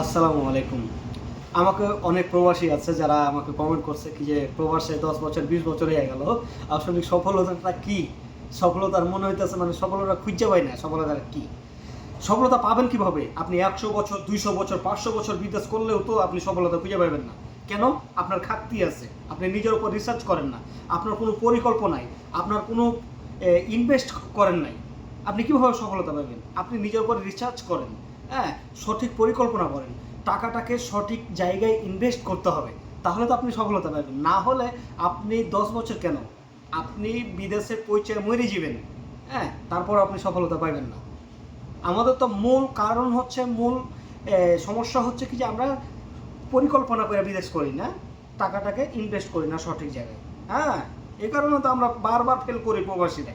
আসসালামু আলাইকুম। আমাকে অনেক প্রবাসী আছে যারা আমাকে কমেন্ট করছে কি যে প্রবাসে দশ বছর, বিশ বছর হয়ে গেল। আসলে সফলতাটা কি? সফলতার মনে হইতেছে মানে সফলতা খুঁজে পাই না, সফলতাটা কি? সফলতা পাবেন কীভাবে? আপনি একশো বছর, দুইশো বছর, পাঁচশো বছর বিদেশ করলেও তো আপনি সফলতা খুঁজে পাবেন না। কেন? আপনার খাকতি আছে। আপনি নিজের উপর রিসার্চ করেন না। আপনার কোনো পরিকল্পনাই আপনার কোনো ইনভেস্ট করেন নাই। আপনি কীভাবে সফলতা পাবেন? আপনি নিজের উপর রিসার্চ করেন। হ্যাঁ সঠিক পরিকল্পনা করেন। টাকাটাকে সঠিক জায়গায় ইনভেস্ট করতে হবে। তাহলে তো আপনি সফলতা পাবেন। না হলে আপনি দশ বছর কেন? আপনি বিদেশে পরিচয় মরে যাবেন। হ্যাঁ তারপর আপনি সফলতা পাবেন না। আমাদের তো মূল কারণ হচ্ছে, মূল সমস্যা হচ্ছে কি যে আমরা পরিকল্পনা করে বিদেশ করি না। টাকাটাকে ইনভেস্ট করি না সঠিক জায়গায়। হ্যাঁ এ কারণে তো আমরা বারবার ফেল করি প্রবাসীরা।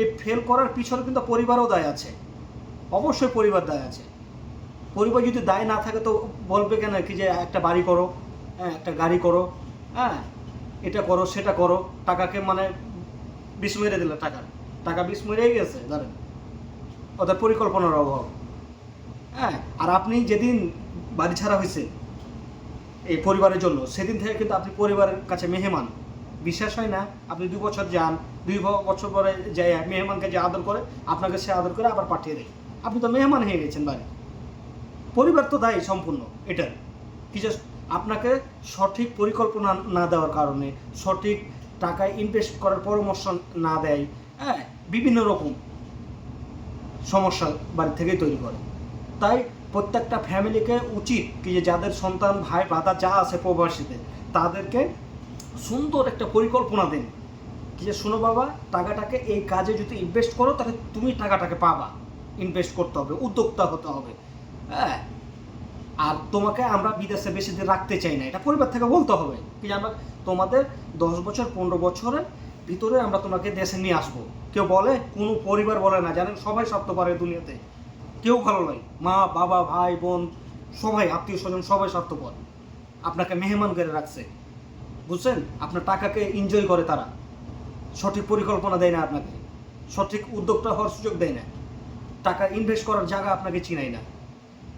এই ফেল করার পিছনে কিন্তু পরিবারও দায় আছে। অবশ্যই পরিবার দায় আছে। পরিবার যদি দায় না থাকে তো বলবে কেন কি যে একটা বাড়ি করো হ্যাঁ একটা গাড়ি করো হ্যাঁ এটা করো, সেটা করো, টাকাকে মানে বিষ মেরে দিলে টাকা। টাকা বিষ মেরেই গেছে, ধরেন। ওদের পরিকল্পনার অভাব। হ্যাঁ আর আপনি যেদিন বাড়ি ছাড়া হয়েছে এই পরিবারের জন্য, সেদিন থেকে কিন্তু আপনি পরিবারের কাছে মেহমান। বিশ্বাস হয় না, আপনি দুই বছর যান, দুই বছর পরে যাই মেহমানকে যে আদর করে, আপনাকে সে আদর করে আবার পাঠিয়ে দেয়। আপনি তো মেহমান হয়ে গেছেন বাড়ি। পরিবার তো দায়ী সম্পূর্ণ এটার কি যে আপনাকে সঠিক পরিকল্পনা না দেওয়ার কারণে, সঠিক টাকায় ইনভেস্ট করার পরামর্শ না দেয় হ্যাঁ বিভিন্ন রকম সমস্যা বাড়ি থেকেই তৈরি করে। তাই প্রত্যেকটা ফ্যামিলিকে উচিত কি যে যাদের সন্তান, ভাই ব্রাদা যা আছে প্রবাসীতে তাদেরকে সুন্দর একটা পরিকল্পনা দিন। কি যে, শোনো বাবা, টাকাটাকে এই কাজে যদি ইনভেস্ট করো, তাহলে তুমি টাকাটাকে পাবা। ইনভেস্ট করতে হবে, উদ্যোক্তা হতে হবে। হ্যাঁ? আর তোমাকে আমরা বিদেশে বেশি দিন রাখতে চাই না, এটা পরিবার থেকে বলতে হবে। কি আমরা তোমাদের দশ বছর, পনেরো বছরের ভিতরে আমরা তোমাকে দেশে নিয়ে আসব। কেউ বলে, কোনো পরিবার বলে না, জানেন? সবাই স্বার্থপর এই দুনিয়াতে। কেউ ভালো নয় মা, বাবা, ভাই, বোন, সবাই, আত্মীয় স্বজন, সবাই স্বার্থপর। আপনাকে মেহমান করে রাখছে। বুঝছেন? আপনার টাকাকে এনজয় করে তারা। সঠিক পরিকল্পনা দেয় না আপনাকে। সঠিক উদ্যোগটা হওয়ার সুযোগ দেয় না। টাকা ইনভেস্ট করার জায়গা আপনাকে চিনাই না।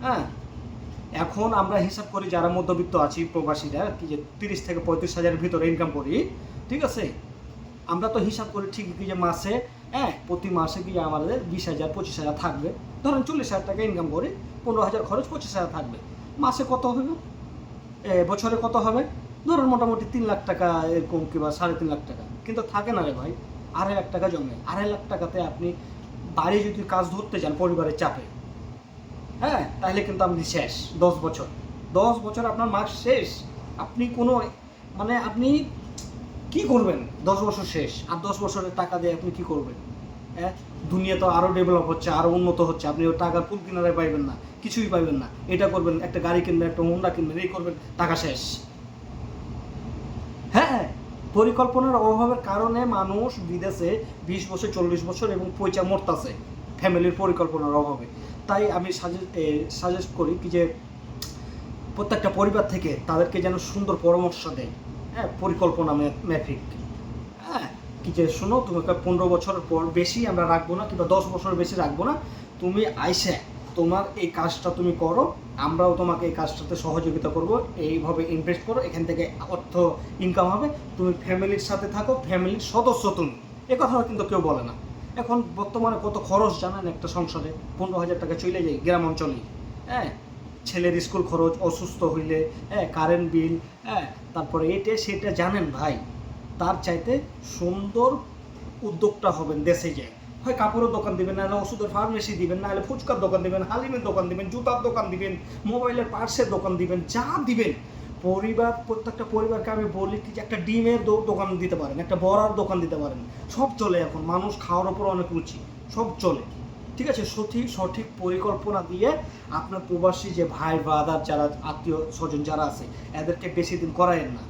হ্যাঁ? এখন আমরা হিসাব করি যারা মধ্যবিত্ত আছি প্রবাসীরা কি যে তিরিশ থেকে পঁয়ত্রিশ হাজারের ভিতরে ইনকাম করি ঠিক আছে? আমরা তো হিসাব করি ঠিক কি যে মাসে হ্যাঁ প্রতি মাসে কি আমাদের বিশ হাজার পঁচিশ হাজার থাকবে। ধরেন চল্লিশ হাজার টাকা ইনকাম করি পনেরো হাজার খরচ পঁচিশ হাজার থাকবে। মাসে কত হবে? এ, বছরে কত হবে? ধরেন মোটামুটি তিন লাখ টাকা এরকম কিংবা সাড়ে তিন লাখ টাকা। কিন্তু থাকে না রে ভাই আড়াই লাখ টাকা জমে। আড়াই লাখ টাকাতে আপনি বাড়ি যদি কাজ ধরতে যান পরিবারের চাপে হ্যাঁ তাহলে কিন্তু আপনি শেষ, দশ বছর। দশ বছর আপনার মাস শেষ। আপনি কোনো মানে আপনি কি করবেন? দশ বছর শেষ। আর দশ বছরের টাকা দিয়ে আপনি কি করবেন? হ্যাঁ দুনিয়া তো আরও ডেভেলপ হচ্ছে আরও উন্নত হচ্ছে। আপনি ওই টাকার কুল কিনারে পাইবেন না, কিছুই পাইবেন না। এটা করবেন, একটা গাড়ি কিনবেন, একটা হোন্ডা কিনবেন, এই করবেন, টাকা শেষ। পরিকল্পনার অভাবের কারণে মানুষ বিদেশে বিশ বছর, চল্লিশ বছর এবং পয়সা মরতাছে ফ্যামিলির পরিকল্পনার অভাবে। তাই আমি সাজেস্ট করি কি যে প্রত্যেকটা পরিবার থেকে তাদেরকে যেন সুন্দর পরামর্শ দেয়। হ্যাঁ পরিকল্পনা মে- মাফিক। হ্যাঁ কি যে শোনো, তোমাকে পনেরো বছরের পর বেশি আমরা রাখব না কিংবা দশ বছরের বেশি রাখব না। তুমি আইসে তোমার এই কাজটা তুমি করো, আমরাও তোমাকে এই কাজটাতে সহযোগিতা করব, এইভাবে ইনভেস্ট করো, এখান থেকে অর্থ ইনকাম হবে, তুমি ফ্যামিলির সাথে থাকো ফ্যামিলির সদস্য তুমি। এ কথা কিন্তু কেউ বলে না। এখন বর্তমানে কত খরচ জানেন একটা সংসারে? পনেরো হাজার টাকা চলে যায় গ্রাম অঞ্চলেই হ্যাঁ ছেলের স্কুল খরচ, অসুস্থ হইলে হ্যাঁ কারেন্ট বিল হ্যাঁ তারপরে এটা, সেটা জানেন ভাই। তার চাইতে সুন্দর উদ্যোগটা হবেন দেশে যায়। হয় কাপড়ের দোকান দিবেন নাহলে ওষুধের ফার্মেসি দিবেন নাহলে ফুচকার দোকান দিবেন, হালিমের দোকান দিবেন, জুতার দোকান দিবেন মোবাইলের পার্সের দোকান দিবেন, যা দিবেন। পরিবার, প্রত্যেকটা পরিবারকে আমি বলি কি যে একটা ডিমের দোকান দিতে পারেন, একটা বড়ার দোকান দিতে পারেন। সব চলে এখন, মানুষ খাওয়ার ওপর অনেক রুচি, সব চলে। ঠিক আছে? সঠিক সঠিক পরিকল্পনা দিয়ে আপনার প্রবাসী যে ভাই ব্রাদার যারা আত্মীয় স্বজন যারা আছে, এদেরকে বেশি দিন করায়েন না।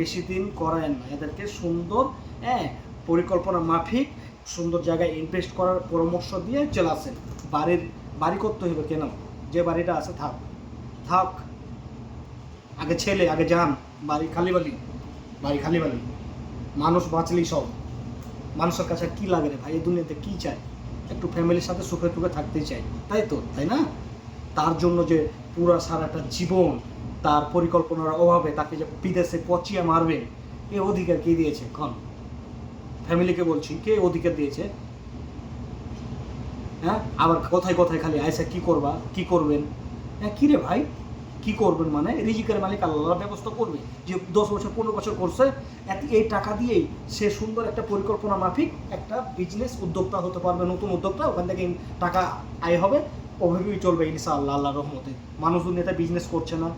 বেশি দিন করায়েন না। এদেরকে সুন্দর হ্যাঁ পরিকল্পনা মাফিক সুন্দর জায়গায় ইনভেস্ট করার পরামর্শ দিয়ে চলে আসেন বাড়ির, বাড়ি করতে হইবে কেন? যে বাড়িটা আছে, থাক। থাক। আগে ছেলে, আগে যান বাড়ি খালি বালি, বাড়ি খালি বালি। মানুষ বাঁচলেই সব। মানুষের কাছে কি লাগে রে ভাই? এই দুনিয়াতে কি চায় একটু ফ্যামিলির সাথে সুখে টুখে থাকতেই চাই। তাই তো? তাই না? তার জন্য যে পুরা সারাটা জীবন তার পরিকল্পনার অভাবে তাকে যে বিদেশে পচিয়ে মারবে, এ অধিকার কে দিয়েছে? এখন ফ্যামিলিকে বলছি, কে অধিকার দিয়েছে? হ্যাঁ? আবার কথায় কথায় খালি আয়সা কি করবা, কি করবেন? হ্যাঁ কি রে ভাই? কি করবেন মানে? রিজিকের মালিক আল্লাহ ব্যবস্থা করবে। যে দশ বছর, পনেরো বছর করছে এই টাকা দিয়েই সে সুন্দর একটা পরিকল্পনা মাফিক একটা বিজনেস উদ্যোক্তা হতে পারবে, নতুন উদ্যোক্তা, ওখান থেকে টাকা আয় হবে ওভাবেই চলবে ইনশাআল্লাহ আল্লাহ রহমতে। মানুষ দুনিয়াতে বিজনেস করছে না,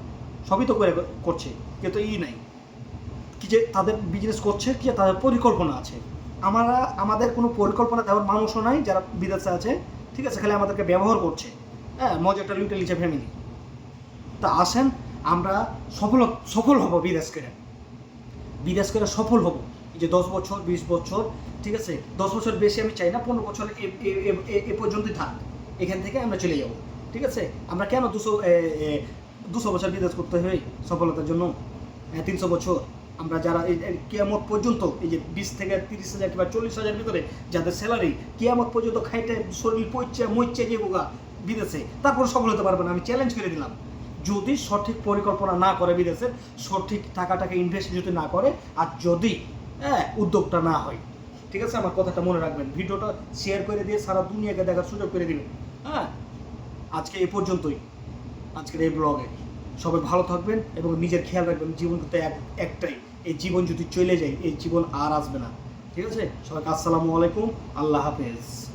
সবই তো করে করছে, কিন্তু ই নাই। কি যে তাদের বিজনেস করছে, কি তাদের পরিকল্পনা আছে। আমরা, আমাদের কোনো পরিকল্পনা দেওয়ার মানুষও নাই যারা বিদেশে আছে, ঠিক আছে? খালি আমাদেরকে ব্যবহার করছে হ্যাঁ? মজাটা লুটে ফ্যামিলি তা আসেন, আমরা সফল সফল হব বিদেশ করে। বিদেশ করে সফল হব। এই যে দশ বছর, বিশ বছর, ঠিক আছে? দশ বছর বেশি আমি চাই না, পনেরো বছর এ- পর্যন্তই থাক। এখান থেকে আমরা চলে যাব, ঠিক আছে? আমরা কেন দুশো দুশো বছর বিদেশ করতে হবে সফলতার জন্য? তিনশো বছর। আমরা যারা এই কেয়ামত পর্যন্ত, এই যে বিশ থেকে তিরিশ হাজার কিংবা চল্লিশ হাজার ভিতরে যাদের স্যালারি কেয়ামত পর্যন্ত খাইতে শরীর পইচ্ছে মইচ্ছে যে বোগা বিদেশে, তারপর সফল হতে পারবে না, আমি চ্যালেঞ্জ করে দিলাম। যদি সঠিক পরিকল্পনা না করে বিদেশের সঠিক টাকাটাকে ইনভেস্ট যদি না করে, আর যদি হ্যাঁ উদ্যোগটা না হয়, ঠিক আছে? আমার কথাটা মনে রাখবেন। ভিডিওটা শেয়ার করে দিয়ে সারা দুনিয়াকে দেখার সুযোগ করে দিবেন। হ্যাঁ? আজকে এই পর্যন্তই। আজকের এই ব্লগে সবাই ভালো থাকবেন এবং নিজের খেয়াল রাখবেন জীবন তো এক একটাই। এই জীবন যদি চলে যায়, এই জীবন আর আসবে না। ঠিক আছে? সবাইকে আসসালামু আলাইকুম। আল্লাহ হাফেজ।